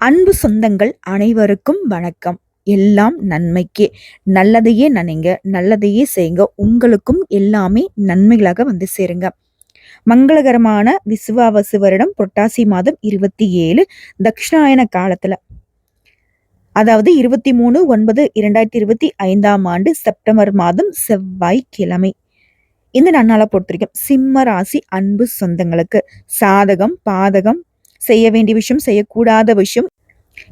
அன்பு சொந்தங்கள் அனைவருக்கும் வணக்கம். எல்லாம் நன்மைக்கே. நல்லதையே நினைங்க நல்லதையே செய்யுங்க. உங்களுக்கும் எல்லாமே நன்மைகளாக வந்து சேருங்க. மங்களகரமான விசுவாவசு வருடம் புரட்டாசி மாதம் இருபத்தி ஏழு தக்ஷிணாயன காலத்துல. அதாவது இருபத்தி மூணு ஒன்பது இரண்டாயிரத்தி இருபத்தி ஐந்தாம் ஆண்டு செப்டம்பர் மாதம் செவ்வாய்க்கிழமை. இந்த நன்னால பொறுத்த வரைக்கும் சிம்ம ராசி அன்பு சொந்தங்களுக்கு. சாதகம் பாதகம் செய்ய வேண்டிய விஷயம் செய்யக்கூடாத விஷயம்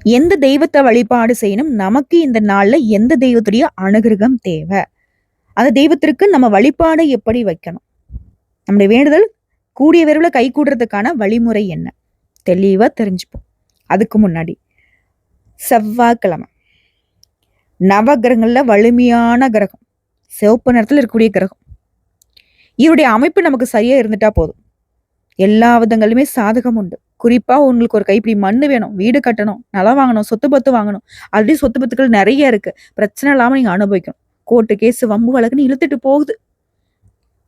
எந்த தெய்வத்தை வழிபாடு செய்யணும்? நமக்கு இந்த நாளில் எந்த தெய்வத்துடைய அனுகிரகம் தேவை? அந்த தெய்வத்திற்கு நம்ம வழிபாடை எப்படி வைக்கணும்? நம்முடைய வேண்டுதல் கூடிய விரைவில் கை கூடுறதுக்கான வழிமுறை என்ன? தெளிவாக தெரிஞ்சுப்போம். அதுக்கு முன்னாடி செவ்வாய்க்கிழமை. நவகிரகங்களில் வலிமையான கிரகம். சிவப்பு நிறத்தில் இருக்கக்கூடிய கிரகம். இவருடைய அமைப்பு நமக்கு சரியாக இருந்துட்டா போதும். எல்லா விதங்களுமே சாதகம் உண்டு. குறிப்பாக உங்களுக்கு ஒரு கைப்பிடி மண்ணு வேணும் வீடு கட்டணும் நிலம் வாங்கணும் சொத்து பத்து வாங்கணும். ஆல்ரெடி சொத்து பத்துக்கள் நிறைய இருக்கு. பிரச்சனை இல்லாமல் நீங்க அனுபவிக்கணும். கோர்ட்டு கேஸ் வம்பு வழக்குன்னு இழுத்துட்டு போகுது.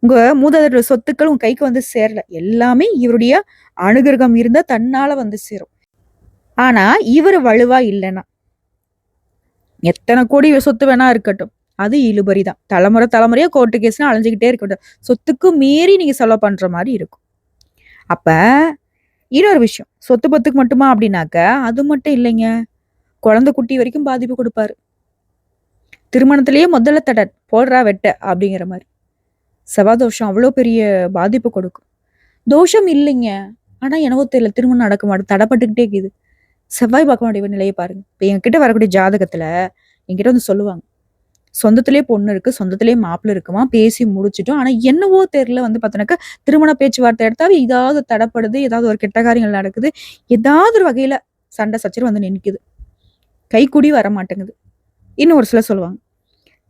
உங்க மூதாதையரோட சொத்துக்கள் உங்கள் கைக்கு வந்து சேரல. எல்லாமே இவருடைய அனுகிரகம் இருந்தால் தன்னால வந்து சேரும். ஆனா இவர் வலுவா இல்லைன்னா எத்தனை கோடி சொத்து வேணா இருக்கட்டும். அது இழுபறி தான். தலைமுறை தலைமுறையாக கோர்ட்டு கேஸ்னால் அழிஞ்சிக்கிட்டே இருக்கட்டும். சொத்துக்கு மீறி நீங்க செலவு பண்ற மாதிரி இருக்கும். அப்ப இன்னொரு விஷயம். சொத்து பத்துக்கு மட்டுமா அப்படின்னாக்க அது மட்டும் இல்லைங்க. குழந்தை குட்டி வரைக்கும் பாதிப்பு கொடுப்பாரு. திருமணத்திலேயே முதல்ல தட போடுறா வெட்ட அப்படிங்கிற மாதிரி. செவ்வாய் தோஷம் அவ்வளோ பெரிய பாதிப்பு கொடுக்கும். தோஷம் இல்லைங்க. ஆனால் எனவோ தெரியல திருமணம் நடக்க மாட்டேன் தடைப்பட்டுக்கிட்டே இருக்குது. செவ்வாய் பார்க்க வேண்டிய நிலையை பாருங்க. இப்போ எங்ககிட்ட வரக்கூடிய ஜாதகத்தில் என்கிட்ட வந்து சொல்லுவாங்க. சொந்தத்திலே பொண்ணு இருக்கு சொந்தத்திலே மாப்பிள்ள இருக்குமா? பேசி முடிச்சிட்டோம். ஆனா என்னவோ தெரியல வந்து பார்த்தோன்னாக்கா திருமண பேச்சுவார்த்தை எடுத்தாவே ஏதாவது தடைப்படுது ஏதாவது ஒரு கெட்ட காரியங்கள் நடக்குது. ஏதாவது ஒரு வகையில சண்டை சச்சரவு வந்து நிற்குது கைக்கூடி வர மாட்டேங்குது. இன்னும் ஒரு சிலர் சொல்லுவாங்க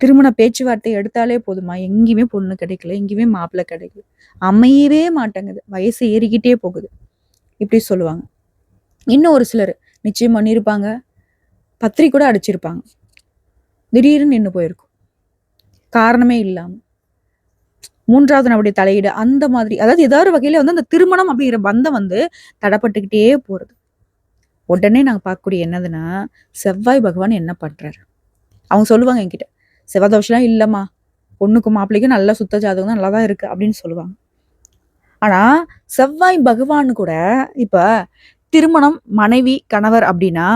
திருமண பேச்சுவார்த்தை எடுத்தாலே போதுமா எங்கேயுமே பொண்ணு கிடைக்கல எங்கேயுமே மாப்பிள்ளை கிடைக்கல. அமையவே மாட்டேங்குது. வயசு ஏறிக்கிட்டே போகுது. இப்படி சொல்லுவாங்க. இன்னும் ஒரு சிலர் நிச்சயம் பண்ணியிருப்பாங்க. பத்திரிக்கை கூட அடிச்சிருப்பாங்க. திடீர்னு நின்று போயிருக்கும். காரணமே இல்லாமல் மூன்றாவது நம்முடைய தலையீடு அந்த மாதிரி அதாவது ஏதாவது ஒரு வந்து அந்த திருமணம் அப்படிங்கிற பந்தம் வந்து தடைப்பட்டுக்கிட்டே போகிறது உடனே நாங்கள் பார்க்கக்கூடிய என்னதுன்னா செவ்வாய் பகவான் என்ன பண்ணுறாரு அவங்க சொல்லுவாங்க என்கிட்ட செவ்வாய் தோஷம்லாம் இல்லைம்மா. பொண்ணுக்கும் மாப்பிள்ளைக்கும் நல்லா சுத்த ஜாதகம் தான் நல்லா தான் இருக்குது அப்படின்னு சொல்லுவாங்க. ஆனால் செவ்வாய் பகவான் கூட இப்போ திருமணம் மனைவி கணவர் அப்படின்னா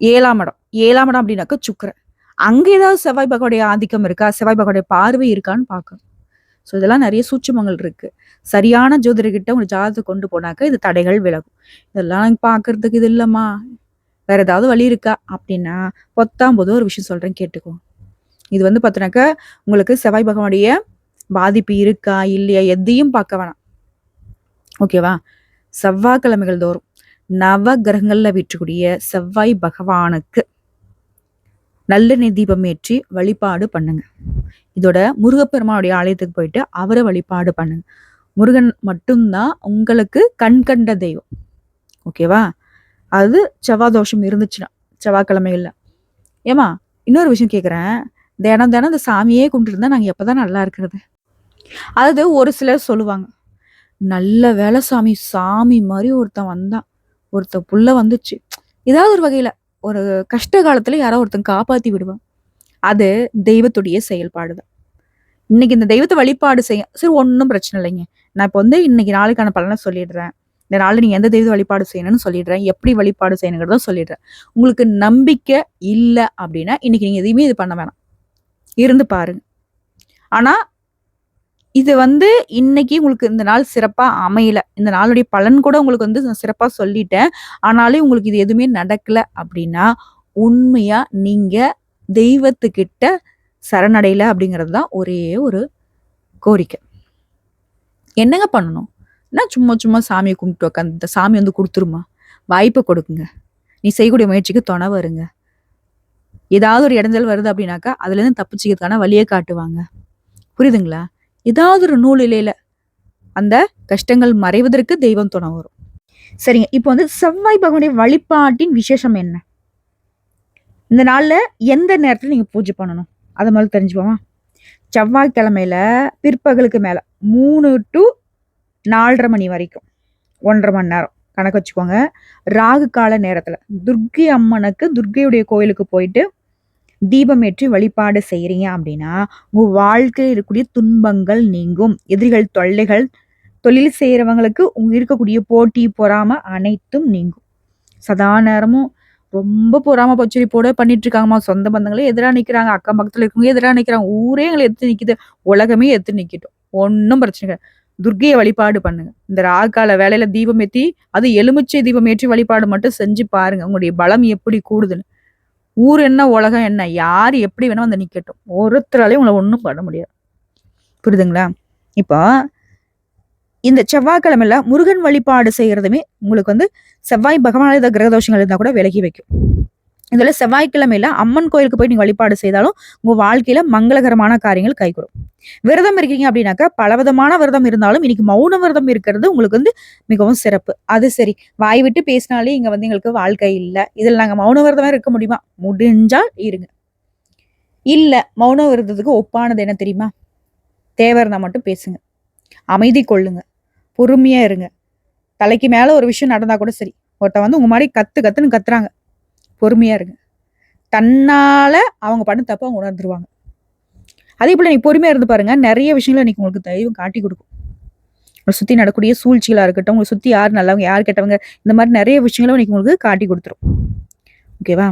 ஏழாம் இடம். ஏழாம் இடம் அப்படின்னாக்க சுக்கரன். அங்கே ஏதாவது செவ்வாய் பகவானுடைய ஆதிக்கம் இருக்கா? செவ்வாய் பகவானுடைய பார்வை இருக்கான்னு பார்க்கணும். ஸோ இதெல்லாம் நிறைய சூட்சமங்கள் இருக்கு. சரியான ஜோதிடர்கிட்ட உங்க ஜாதகத்தை கொண்டு போனாக்க இது தடைகள் விலகும். இதெல்லாம் பார்க்கறதுக்கு இது இல்லைம்மா. வேற ஏதாவது வழி இருக்கா? அப்படின்னா பத்தாம் போது ஒரு விஷயம் சொல்றேன் கேட்டுக்கோ இது வந்து பார்த்தோன்னாக்க உங்களுக்கு செவ்வாய் பகவானுடைய பாதிப்பு இருக்கா? இல்லையா? எதையும் பார்க்க வேணாம். ஓகேவா செவ்வாய்க்கிழமைகள் தோறும். நவ கிரகங்களில் வீற்றக்கூடிய செவ்வாய் பகவானுக்கு நல்லெண்ணெய் தீபம் ஏற்றி வழிபாடு பண்ணுங்க. இதோட முருகப்பெருமானுடைய ஆலயத்துக்கு போயிட்டு அவரை வழிபாடு பண்ணுங்க. முருகன் மட்டும்தான் உங்களுக்கு கண் கண்ட தெய்வம். ஓகேவா அது செவ்வாய் தோஷம் இருந்துச்சுன்னா செவ்வாய்க்கிழமைகள்ல ஏமா இன்னொரு விஷயம் கேட்குறேன் தினம் தினம் இந்த சாமியே கும்பிட்டுருந்தா நாங்கள் எப்போ தான் நல்லா இருக்கிறது? அதாவது ஒரு சிலர் சொல்லுவாங்க நல்ல வேலை சாமி சாமி மாதிரி ஒருத்தன் வந்தான். ஒருத்த புள்ள வந்துச்சு. ஏதாவது ஒரு வகையில ஒரு கஷ்ட காலத்துல யாரோ ஒருத்தன் காப்பாற்றி விடுவான். அது தெய்வத்துடைய செயல்பாடு தான். இன்னைக்கு இந்த தெய்வத்தை வழிபாடு செய்ய சரி ஒன்றும் பிரச்சனை இல்லைங்க. நான் இப்போ வந்து இன்னைக்கு நாளுக்கான பலனை சொல்லிடுறேன். இந்த நாளில் நீங்கள் எந்த தெய்வத்தை வழிபாடு செய்யணும்னு சொல்லிடுறேன். எப்படி வழிபாடு செய்யணுங்கிறத சொல்லிடுறேன். உங்களுக்கு நம்பிக்கை இல்லை அப்படின்னா இன்னைக்கு நீங்கள் எதையுமே இது பண்ண வேணாம். இருந்து பாருங்க. ஆனால் இது வந்து இன்னைக்கு உங்களுக்கு இந்த நாள் சிறப்பாக அமையல. இந்த நாளுடைய பலன் கூட உங்களுக்கு வந்து சிறப்பாக சொல்லிட்டேன். ஆனாலும் உங்களுக்கு இது எதுவுமே நடக்கல அப்படின்னா உண்மையா நீங்க தெய்வத்துக்கிட்ட சரணடையில அப்படிங்கிறது தான் ஒரே ஒரு கோரிக்கை. என்னங்க பண்ணணும்? நான் சும்மா சும்மா சாமியை கும்பிட்டு உட்காந்து இந்த சாமி வந்து கொடுத்துருமா? வாய்ப்பை கொடுக்குங்க. நீ செய்யக்கூடிய முயற்சிக்கு துணை வருங்க. ஏதாவது ஒரு இடைஞ்சல் வருது அப்படின்னாக்கா அதுலேருந்து தப்பிச்சிக்கிறதுக்கான வழியை காட்டுவாங்க. புரியுதுங்களா? ஏதாவது ஒரு நூலிலையில அந்த கஷ்டங்கள் மறைவதற்கு தெய்வம் துணை வரும். சரிங்க. இப்போ வந்து செவ்வாய் பகவானுடைய வழிபாட்டின் விசேஷம் என்ன? இந்த நாளில் எந்த நேரத்தில் நீங்கள் பூஜை பண்ணணும்? அதை மாதிரி தெரிஞ்சுப்போமா செவ்வாய்க்கிழமையில பிற்பகலுக்கு மேலே மூணு டு நாலரை மணி வரைக்கும் ஒன்றரை மணி நேரம். கணக்கு வச்சுக்கோங்க. ராகு கால நேரத்தில் துர்க்கை அம்மனுக்கு துர்க்கையுடைய கோயிலுக்கு போயிட்டு தீபம் ஏற்றி வழிபாடு செய்கிறீங்க அப்படின்னா உங்கள் வாழ்க்கையில் இருக்கக்கூடிய துன்பங்கள் நீங்கும். எதிரிகள் தொல்லைகள் தொழில் செய்கிறவங்களுக்கு உங்க இருக்கக்கூடிய போட்டி பொறாம அனைத்தும் நீங்கும். சதா நேரமும் ரொம்ப பொறாம பச்சரிப்போட பண்ணிட்டு இருக்காங்கம்மா சொந்த பந்தங்களே எதிரா நிற்கிறாங்க அக்கம் பக்கத்தில் இருக்கவங்க எதிரா நிற்கிறாங்க ஊரே எங்களை எடுத்து நிற்கிது உலகமே எடுத்து நிற்கட்டும் ஒன்றும் பிரச்சனை கிடையாது துர்கையை வழிபாடு பண்ணுங்க. இந்த ராகால வேலையில தீபம் ஏற்றி அது எலுமிச்சை தீபம் ஏற்றி வழிபாடு மட்டும் செஞ்சு பாருங்க. உங்களுடைய பலம் எப்படி கூடுதுன்னு. ஊர் என்ன உலகம் என்ன யார் எப்படி வேணா வந்து நிக்கட்டும். ஒருத்தராலையும் உங்களை ஒன்றும் பண்ண முடியாது. புரியுதுங்களா? இப்போ இந்த செவ்வாய்க்கிழமையில் முருகன் வழிபாடு செய்யறதுமே உங்களுக்கு வந்து செவ்வாய் பகவான ஏதாவது கிரகதோஷங்கள் இருந்தால் கூட விலகி வைக்கும். இதில் செவ்வாய்க்கிழமையில அம்மன் கோயிலுக்கு போய் நீங்கள் வழிபாடு செய்தாலும் உங்கள் வாழ்க்கையில் மங்களகரமான காரியங்கள் கைகூடும். விரதம் இருக்கீங்க அப்படின்னாக்கா பலவிதமான விரதம் இருந்தாலும் இன்னைக்கு மௌன விரதம் இருக்கிறது உங்களுக்கு வந்து மிகவும் சிறப்பு. அது சரி. வாய் விட்டு பேசினாலே இங்கே வந்து எங்களுக்கு வாழ்க்கை இல்லை. இதில் நாங்கள் மௌன விரதமாக இருக்க முடியுமா? முடிஞ்சால் இருங்க. இல்லை மௌன விரதத்துக்கு ஒப்பானது என்ன தெரியுமா? தேவை இருந்தா மட்டும் பேசுங்க. அமைதி கொள்ளுங்க. பொறுமையாக இருங்க. தலைக்கு மேலே ஒரு விஷயம் நடந்தால் கூட சரி. ஒருத்தன் வந்து உங்கள் மாதிரி கற்று கத்துன்னு கத்துறாங்க. பொறுமையா இருங்க. தன்னால் அவங்க பண்ண தப்ப அவங்க உணர்ந்துருவாங்க. அதே போல நீ பொறுமையா இருந்து பாருங்க நிறைய விஷயங்களை இன்னைக்கு உங்களுக்கு தெய்வம் காட்டி கொடுக்கும். உங்களை சுத்தி நடக்கூடிய சூழ்ச்சிகளா இருக்கட்டும் உங்களை சுற்றி யார் நல்லவங்க யார் கெட்டவங்க இந்த மாதிரி நிறைய விஷயங்களும் இன்னைக்கு உங்களுக்கு காட்டி கொடுத்துரும். ஓகேவா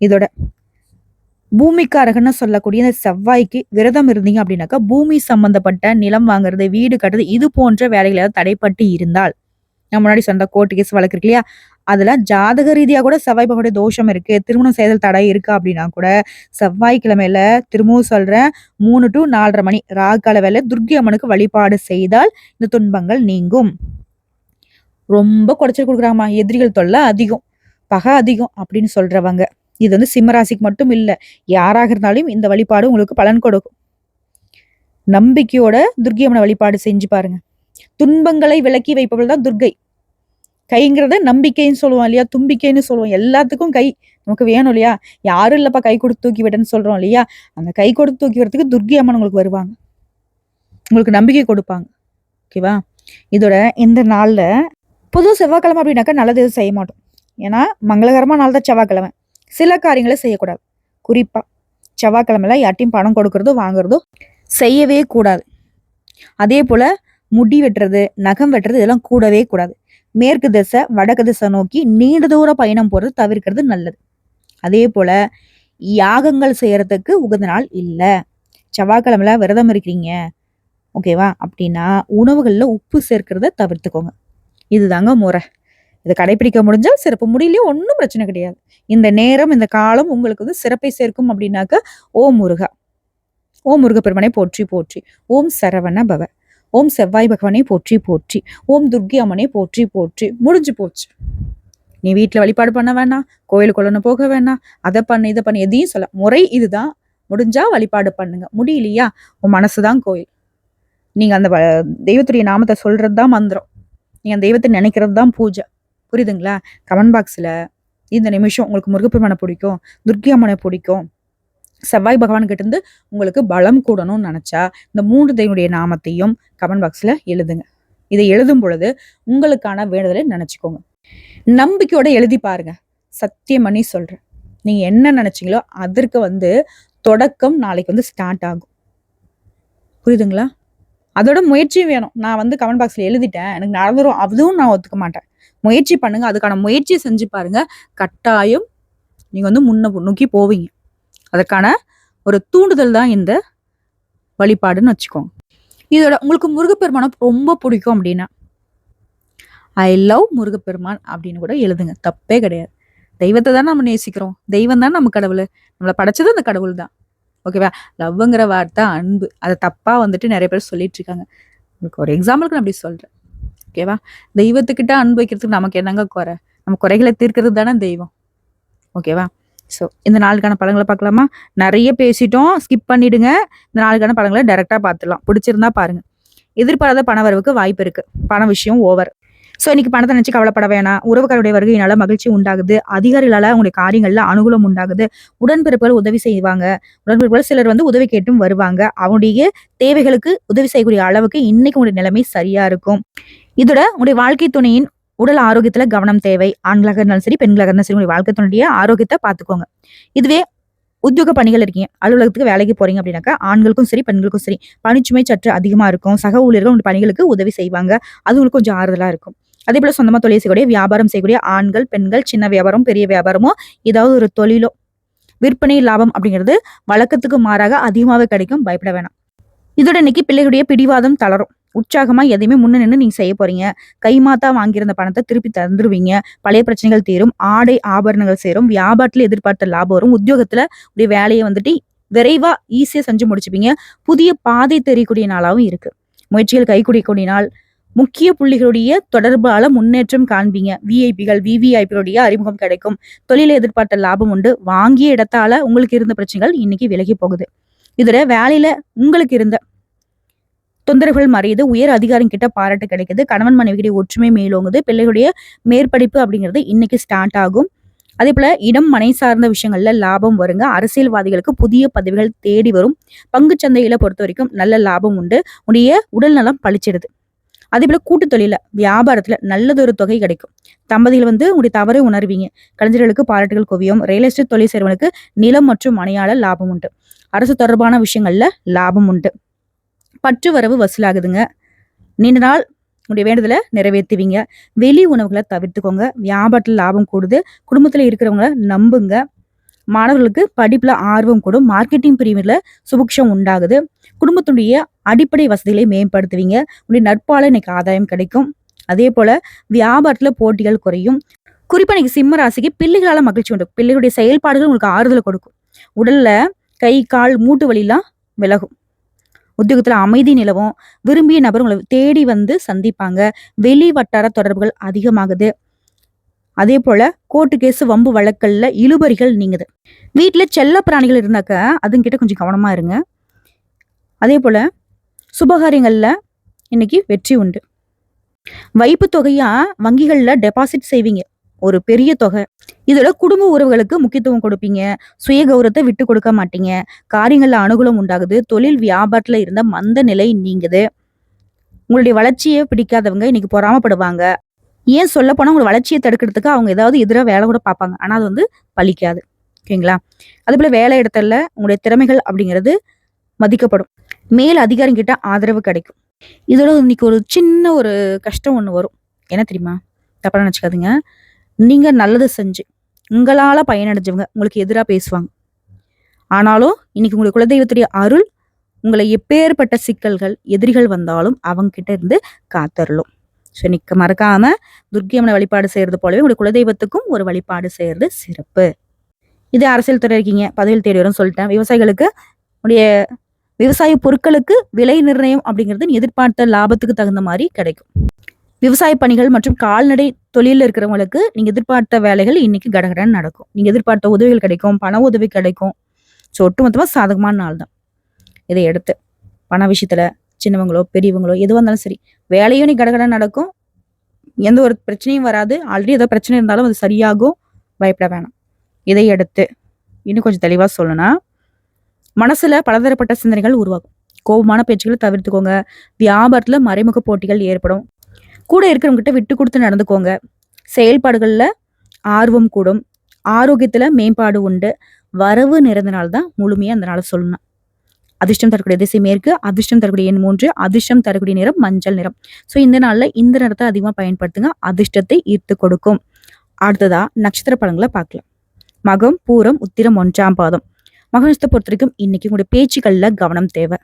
இதோட பூமிக்காரகன்னு சொல்லக்கூடிய இந்த செவ்வாய்க்கு விரதம் இருந்தீங்க அப்படின்னாக்கா பூமி சம்பந்தப்பட்ட நிலம் வாங்குறது வீடு கட்டுறது இது போன்ற வேலைகள் ஏதாவது தடைப்பட்டு இருந்தால் நான் முன்னாடி சொன்ன கோர்ட் கேஸ் வழக்கு இருக்கு இல்லையா? அதுல ஜாதக ரீதியா கூட செவ்வாய் பகவானுடைய தோஷம் இருக்கு திருமணம் செய்தல் தடை இருக்கு அப்படின்னா கூட செவ்வாய்க்கிழமையில திரும்பவும் சொல்றேன் மூணு டு நாலரை மணி ராகால வேலை துர்க்கை அம்மனுக்கு வழிபாடு செய்தால் இந்த துன்பங்கள் நீங்கும். ரொம்ப குடைச்சல் கொடுக்குறாங்கம்மா. எதிரிகள் தொல்லை அதிகம் பகை அதிகம் அப்படின்னு சொல்றவங்க. இது வந்து சிம்மராசிக்கு மட்டும் இல்லை யாராக இருந்தாலும் இந்த வழிபாடு உங்களுக்கு பலன் கொடுக்கும். நம்பிக்கையோட துர்க்கை அம்மனை வழிபாடு செஞ்சு பாருங்க. துன்பங்களை விலக்கி வைப்பவள் தான் துர்க்கை கைங்கிறத நம்பிக்கைன்னு சொல்லுவோம் இல்லையா? தும்பிக்கைன்னு சொல்லுவோம். எல்லாத்துக்கும் கை நமக்கு வேணும் இல்லையா? யாரும் இல்லப்பா கை கொடுத்து தூக்கி விடன்னு சொல்றோம் இல்லையா? அந்த கை கொடுத்து தூக்கி விடுறதுக்கு துர்கி அம்மன் உங்களுக்கு வருவாங்க. உங்களுக்கு நம்பிக்கை கொடுப்பாங்க. ஓகேவா இதோட இந்த நாள்ல பொது செவ்வாய்க்கிழமை அப்படின்னாக்கா நல்லது எதுவும் செய்ய மாட்டோம். ஏன்னா மங்களகரமான நாள் தான் செவ்வாய்க்கிழமை. சில காரியங்களை செய்யக்கூடாது. குறிப்பா செவ்வாய்க்கிழமையில யார்ட்டையும் பணம் கொடுக்கறதோ வாங்குறதோ செய்யவே கூடாது. அதே போல முடி வெட்டுறது நகம் வெட்டுறது இதெல்லாம் கூடவே கூடாது. மேற்கு திசை வடக்கு திசை நோக்கி நீண்ட தூர பயணம் போறது தவிர்க்கிறது நல்லது. அதே போல யாகங்கள் செய்யறதுக்கு உகந்த நாள் இல்லை. செவ்வாய்க்கிழமையில விரதம் இருக்கிறீங்க ஓகேவா அப்படின்னா உணவுகளில் உப்பு சேர்க்கிறத தவிர்த்துக்கோங்க. இதுதாங்க முறை. இதை கடைபிடிக்க முடிஞ்சால் சிறப்பு. முடியலையோ ஒன்றும் பிரச்சனை கிடையாது. இந்த நேரம் இந்த காலம் உங்களுக்கு வந்து சிறப்பை சேர்க்கும் அப்படின்னாக்க ஓம் முருகா. ஓம் முருகப்பெருமனை போற்றி போற்றி. ஓம் சரவண பவ. ஓம் செவ்வாய் பகவானே போற்றி போற்றி. ஓம் துர்க்கி அம்மனே போற்றி போற்றி. முடிஞ்சு போச்சு. நீ வீட்டில் வழிபாடு பண்ண வேணாம் கோயிலுக்குள்ளன போக வேணாம் அதை பண்ணு இதை பண்ணு எதையும் சொல்ல முறை இதுதான். முடிஞ்சா வழிபாடு பண்ணுங்க. முடியலையா? உன் மனசு தான் கோயில். நீங்கள் அந்த வ- தெய்வத்துடைய நாமத்தை சொல்றது தான் மந்திரம். நீங்கள் அந்த தெய்வத்தை நினைக்கிறது தான் பூஜை. புரியுதுங்களா? கமெண்ட் பாக்ஸில் இந்த நிமிஷம் உங்களுக்கு முருகப்பெருமனை பிடிக்கும் துர்க்கி அம்மனை பிடிக்கும் செவ்வாய் பகவான் இருந்து உங்களுக்கு பலம் கூடணும்னு நினச்சா இந்த மூன்று தெய்வனுடைய நாமத்தையும் கமெண்ட் பாக்ஸில் எழுதுங்க. இதை எழுதும் பொழுது உங்களுக்கான வேண்டுதலை நினச்சிக்கோங்க. நம்பிக்கையோட எழுதி பாருங்க. சத்தியமணி சொல்கிறேன் நீங்கள் என்ன நினச்சிங்களோ அதற்கு வந்து தொடக்கம் நாளைக்கு வந்து ஸ்டார்ட் ஆகும். புரியுதுங்களா? அதோட முயற்சியும் வேணும். நான் வந்து கமெண்ட் பாக்ஸில் எழுதிட்டேன். எனக்கு நடந்துரும். அதுவும் நான் ஒத்துக்க மாட்டேன். முயற்சி பண்ணுங்க. அதுக்கான முயற்சியை செஞ்சு பாருங்க. கட்டாயம் நீங்கள் வந்து முன்ன நோக்கி போவீங்க. அதற்கான ஒரு தூண்டுதல் தான் இந்த வழிபாடுன்னு வச்சுக்கோங்க. இதோட உங்களுக்கு முருகப்பெருமானை ரொம்ப பிடிக்கும் அப்படின்னா ஐ லவ் முருகப்பெருமான் அப்படின்னு கூட எழுதுங்க. தப்பே கிடையாது. தெய்வத்தை தான் நம்ம நேசிக்கிறோம். தெய்வம் தான் நம்ம கடவுள். நம்மளை படைச்சது அந்த கடவுள் தான். ஓகேவா லவ்ங்கிற வார்த்தை அன்பு. அதை தப்பாக வந்துட்டு நிறைய பேர் சொல்லிட்டு இருக்காங்க. உங்களுக்கு ஒரு எக்ஸாம்பிளுக்கு நான் அப்படி சொல்றேன். ஓகேவா தெய்வத்துக்கிட்ட அன்பு வைக்கிறதுக்கு நமக்கு என்னங்க குறை? நம்ம குறைகளை தீர்க்கிறது தானே தெய்வம். ஓகேவா ஸோ இந்த நாளுக்கான படங்களை பார்க்கலாமா? நிறைய பேசிட்டோம். ஸ்கிப் பண்ணிடுங்க. இந்த நாளுக்கான படங்களை டைரெக்டாக பார்த்துடலாம். பிடிச்சிருந்தா பாருங்க. எதிர்பாராத பண வரவுக்கு வாய்ப்பு இருக்கு. பண விஷயம் ஓவர் ஸோ இன்னைக்கு பணத்தை நினச்சி கவலைப்பட வேணாம். உறவுக்காருடைய வருகையினால மகிழ்ச்சி உண்டாகுது. அதிகாரிகளால் அவங்களுடைய காரியங்களில் அனுகூலம் உண்டாகுது. உடன்பிறப்புகள் உதவி செய்வாங்க. உடன்பிறப்புகள் சிலர் வந்து உதவி கேட்டும் வருவாங்க. அவனுடைய தேவைகளுக்கு உதவி செய்யக்கூடிய அளவுக்கு இன்னைக்கு உங்களுடைய நிலைமை சரியா இருக்கும். இதோட உங்களுடைய வாழ்க்கை துணையின் உடல் ஆரோக்கியத்துல கவனம் தேவை. ஆண்களாக இருந்தாலும் சரி பெண்களாக இருந்தாலும் சரி உங்களுடைய வாழ்க்கை ஆரோக்கியத்தை பார்த்துக்கோங்க. இதுவே உத்தியோக பணிகள் இருக்கீங்க. அலுவலகத்துக்கு வேலைக்கு போறீங்க அப்படின்னாக்கா ஆண்களுக்கும் சரி பெண்களுக்கும் சரி பணிச்சுமை சற்று அதிகமா இருக்கும். சக ஊழியர்கள் உங்களுடைய பணிகளுக்கு உதவி செய்வாங்க. அது உங்களுக்கு கொஞ்சம் ஆறுதலா இருக்கும். அதே போல சொந்தமா தொழில் செய்யக்கூடிய வியாபாரம் செய்யக்கூடிய ஆண்கள் பெண்கள் சின்ன வியாபாரம் பெரிய வியாபாரமோ ஏதாவது ஒரு தொழிலோ விற்பனை லாபம் அப்படிங்கிறது வழக்கத்துக்கு மாறாக அதிகமாகவே கிடைக்கும். பயப்பட வேணாம். இதோட இன்னைக்கு பிள்ளைகளுடைய பிடிவாதம் தளரும். உற்சாகமா எதையுமே முன்ன நின்று நீங்க செய்ய போறீங்க. கைமாத்தா வாங்கியிருந்த பணத்தை திருப்பி தந்துருவீங்க. பழைய பிரச்சனைகள் தீரும். ஆடை ஆபரணங்கள் சேரும். வியாபாரத்துல எதிர்பார்த்த லாபம் வரும். உத்தியோகத்துல உடைய வேலையை வந்துட்டு விரைவா ஈஸியா செஞ்சு முடிச்சுப்பீங்க. புதிய பாதை தெரியக்கூடிய நாளாவும் இருக்கு. முயற்சிகள் கைக்குடிக்கூடிய நாள். முக்கிய புள்ளிகளுடைய தொடர்பால முன்னேற்றம் காண்பீங்க. விஐபிகள் விவிஐபிகளுடைய அறிமுகம் கிடைக்கும். தொழில எதிர்பார்த்த லாபம் உண்டு. வாங்கிய இடத்தால உங்களுக்கு இருந்த பிரச்சனைகள் இன்னைக்கு விலகி போகுது. இதுல வேலையில உங்களுக்கு இருந்த தொந்தரவுகள் மறையுது உயர் அதிகாரம் கிட்ட பாராட்டு கிடைக்குது கணவன் மனைவிக்கிட்ட ஒற்றுமை மேலோங்குது பிள்ளைகளுடைய மேற்படிப்பு அப்படிங்கிறது இன்னைக்கு ஸ்டார்ட் ஆகும். அதே போல இடம் மனை சார்ந்த விஷயங்கள்ல லாபம் வருங்க. அரசியல்வாதிகளுக்கு புதிய பதவிகள் தேடி வரும். பங்கு சந்தையில பொறுத்த வரைக்கும் நல்ல லாபம் உண்டு. உடைய உடல் நலம் பளிச்சிடுது. அதே போல கூட்டு தொழில வியாபாரத்துல நல்லதொரு தொகை கிடைக்கும். தம்பதிகள் வந்து உங்களுடைய தவறை உணர்வீங்க. கலைஞர்களுக்கு பாராட்டுகள் குவியும். ரியல் எஸ்டேட் தொழில் செய்வனுக்கு நிலம் மற்றும் மனையாள லாபம் உண்டு. அரசு தொடர்பான விஷயங்களில் லாபம் உண்டு. பற்று வரவு வசூலாகுதுங்க. நீண்ட நாள் உங்களுடைய வேண்டுதலை நிறைவேற்றுவீங்க. வெளி உணவுகளை தவிர்த்துக்கோங்க. வியாபாரத்தில் லாபம் கூடுது. குடும்பத்தில் இருக்கிறவங்கள நம்புங்க. மாணவர்களுக்கு படிப்பில் ஆர்வம் கூடும். மார்க்கெட்டிங் பிரிவில் சுபிக்ஷம் உண்டாகுது. குடும்பத்துடைய அடிப்படை வசதிகளை மேம்படுத்துவீங்க. உங்களுடைய நட்பால் இன்னைக்கு ஆதாயம் கிடைக்கும். அதே போல் வியாபாரத்தில் போட்டிகள் குறையும். குறிப்பாக இன்னைக்கு சிம்ம ராசிக்கு பிள்ளைகளால் மகிழ்ச்சி உண்டு. பிள்ளைகளுடைய செயல்பாடுகள் உங்களுக்கு ஆறுதல் கொடுக்கும். உடலில் கை கால் மூட்டு வலிலாம் விலகும். உத்தியோகத்தில் அமைதி நிலவும். விரும்பிய நபர் உங்களை தேடி வந்து சந்திப்பாங்க. வெளி வட்டார தொடர்புகள் அதிகமாகுது. அதே போல கோர்ட்டு கேஸ் வம்பு வழக்கல்ல இழுபறிகள் நீங்குது. வீட்டில் செல்ல பிராணிகள் இருந்தாக்க அதுங்கிட்ட கொஞ்சம் கவனமா இருங்க. அதே போல சுபகாரியங்கள்ல இன்னைக்கு வெற்றி உண்டு. வைப்பு தொகையா வங்கிகளில் டெபாசிட் செய்வீங்க. ஒரு பெரிய தொகை. இதுல குடும்ப உறவுகளுக்கு முக்கியத்துவம் கொடுப்பீங்க. சுய கௌரவத்தை விட்டு கொடுக்க மாட்டீங்க. காரியங்கள்ல அனுகூலம் உண்டாகுது. தொழில் வியாபாரத்துல இருந்த மந்த நிலை நீங்குது. உங்களுடைய வளர்ச்சியை பிடிக்காதவங்க இன்னைக்கு பொறாமப்படுவாங்க. ஏன் சொல்ல போனா உங்களை வளர்ச்சியை தடுக்கிறதுக்கு அவங்க ஏதாவது எதிராக வேலை கூட பார்ப்பாங்க. ஆனா அது வந்து பலிக்காது ஓகேங்களா? அது போல வேலை இடத்துல உங்களுடைய திறமைகள் அப்படிங்கிறது மதிக்கப்படும். மேல் அதிகாரம் கிட்ட ஆதரவு கிடைக்கும். இதோட இன்னைக்கு ஒரு சின்ன ஒரு கஷ்டம் ஒன்று வரும். என்ன தெரியுமா? தப்பா நினச்சிக்காதுங்க. நீங்க நல்லது செஞ்சு உங்களால பயனடைஞ்சவங்க உங்களுக்கு எதிராக பேசுவாங்க. ஆனாலும் இன்னைக்கு உங்களுக்கு குலதெய்வத்துடைய அருள் உங்களை எப்பேற்பட்ட சிக்கல்கள் எதிரிகள் வந்தாலும் அவங்க கிட்ட இருந்து காத்தரலும் ஸோ இன்னைக்கு மறக்காம துர்க்கை அம்மனை வழிபாடு செய்யறது போலவே உங்களுடைய குலதெய்வத்துக்கும் ஒரு வழிபாடு செய்யறது சிறப்பு. இது அரசியல் துறை இருக்கீங்க பதவியில் தேடி வரும் சொல்லிட்டேன். விவசாயிகளுக்கு உடைய விவசாய பொருட்களுக்கு விலை நிர்ணயம் அப்படிங்கிறது எதிர்பார்த்த லாபத்துக்கு தகுந்த மாதிரி கிடைக்கும். விவசாய பணிகள் மற்றும் கால்நடை தொழிலில் இருக்கிறவங்களுக்கு நீங்கள் எதிர்பார்த்த வேலைகள் இன்னைக்கு கடகடன் நடக்கும். நீங்கள் எதிர்பார்த்த உதவிகள் கிடைக்கும் பண உதவி கிடைக்கும். ஸோ ஒட்டுமொத்தமாக சாதகமான நாள் தான். இதை எடுத்து பண விஷயத்தில் சின்னவங்களோ பெரியவங்களோ எதுவாக இருந்தாலும் சரி வேலையும் நீ கடகடன் நடக்கும். எந்த ஒரு பிரச்சனையும் வராது. ஆல்ரெடி ஏதோ பிரச்சனை இருந்தாலும் அது சரியாகும். பயப்பட வேணாம். இதை எடுத்து இன்னும் கொஞ்சம் தெளிவாக சொல்லணும்னா மனசில் பலதரப்பட்ட சிந்தனைகள் உருவாகும். கோபமான பேச்சுகளை தவிர்த்துக்கோங்க. வியாபாரத்தில் மறைமுக போட்டிகள் ஏற்படும். கூட இருக்கிறவங்க கிட்ட விட்டு கொடுத்து நடந்துக்கோங்க. செயல்பாடுகளில் ஆர்வம் கூடும். ஆரோக்கியத்தில் மேம்பாடு உண்டு. வரவு நிறைந்த நாள் தான் முழுமையாக அந்த நாளை சொல்லணும். அதிர்ஷ்டம் தரக்கூடிய திசை மேற்கு அதிர்ஷ்டம் தரக்கூடிய எண் மூன்று அதிர்ஷ்டம் தரக்கூடிய நிறம் மஞ்சள் நிறம். ஸோ இந்த நாளில் இந்த நிறத்தை அதிகமாக பயன்படுத்துங்க. அதிர்ஷ்டத்தை ஈர்த்து கொடுக்கும். அடுத்ததா நட்சத்திர பழங்களை பார்க்கலாம். மகம் பூரம் உத்திரம் ஒன்றாம் பாதம். மகனத்தை பொறுத்த வரைக்கும் இன்னைக்கு உங்களுடைய பேச்சுக்களில் கவனம் தேவை.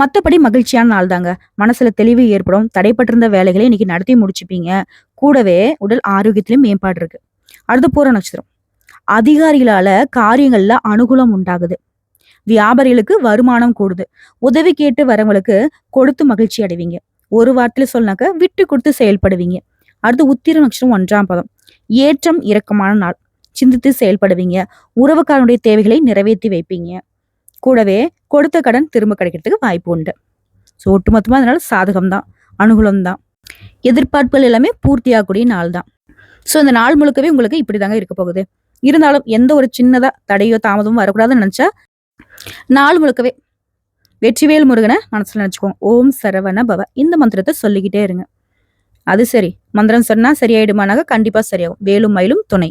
மற்றபடி மகிழ்ச்சியான நாள் தாங்க மனசுல தெளிவு ஏற்படும். தடைப்பட்டிருந்த வேலைகளை இன்னைக்கு நடத்தி முடிச்சுப்பீங்க. கூடவே உடல் ஆரோக்கியத்திலும் மேம்பாடு இருக்கு. அடுத்து பூர நட்சத்திரம். அதிகாரிகளால காரியங்கள்ல அனுகூலம் உண்டாகுது. வியாபாரிகளுக்கு வருமானம் கூடுது. உதவி கேட்டு வரவங்களுக்கு கொடுத்து மகிழ்ச்சி அடைவீங்க. ஒரு வார்த்தையில சொன்னாக்க விட்டு கொடுத்து செயல்படுவீங்க. அடுத்து உத்திர நட்சத்திரம் ஒன்றாம் பதம். ஏற்றம் இறக்கமான நாள். சிந்தித்து செயல்படுவீங்க. உறவுக்காரனுடைய தேவைகளை நிறைவேற்றி வைப்பீங்க. கூடவே கொடுத்த கடன் திரும்ப கிடைக்கிறதுக்கு வாய்ப்பு உண்டு. ஸோ ஒட்டுமொத்தமாக அதனால சாதகம் தான் அனுகூலம் தான் எதிர்பார்ப்புகள் எல்லாமே பூர்த்தியாகக்கூடிய நாள் தான் ஸோ இந்த நாள் முழுக்கவே உங்களுக்கு இப்படி தாங்க இருக்க போகுது. இருந்தாலும் எந்த ஒரு சின்னதாக தடையோ தாமதமும் வரக்கூடாதுன்னு நினச்சா நாள் முழுக்கவே வெற்றிவேல் முருகனை மனசில் நினைச்சுக்கோங்க ஓம் சரவண பவ. இந்த மந்திரத்தை சொல்லிக்கிட்டே இருங்க. அது சரி. மந்திரம் சொன்னால் சரியாயிடுமானாக்க கண்டிப்பாக சரியாகும். வேலும் மயிலும் துணை.